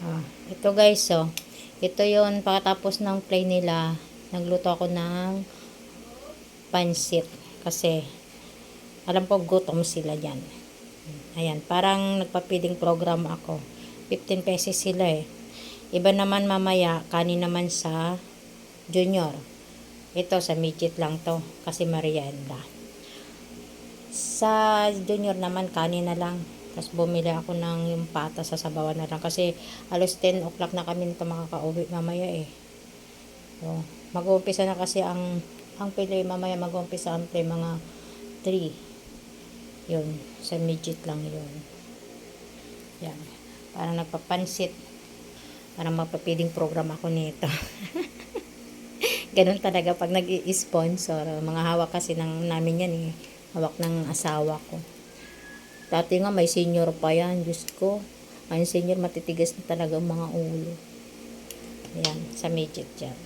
Ah, ito guys, so. Ito yon pagkatapos ng play nila, nagluto ako ng pansit. Kasi, alam ko gutom sila dyan. Ayan, parang nagpa-feeding program ako. 15 pesos sila eh. Iba naman mamaya, kanin naman sa junior. Ito sa midget lang to, kasi merienda. Sa junior naman, kanin na lang. Tapos bumili ako ng yung pata sa sabawan na lang. Kasi alos 10 o'clock na kami nito makaka-uwi mamaya eh. So, mag-uumpisa na kasi ang ang pili mamaya mag-uumpisa ang play mga 3. Yun, sa midget lang yun. Yan. Parang nagpapansit. Parang magpapiling program ako nito. Ganun talaga pag nag-i-sponsor. Mga hawak kasi ng namin yan eh. Hawak ng asawa ko. Dati nga may senior pa yan. Diyos ko. Ang senior matitigas na talaga mga ulo. Ayan, sa midget yan.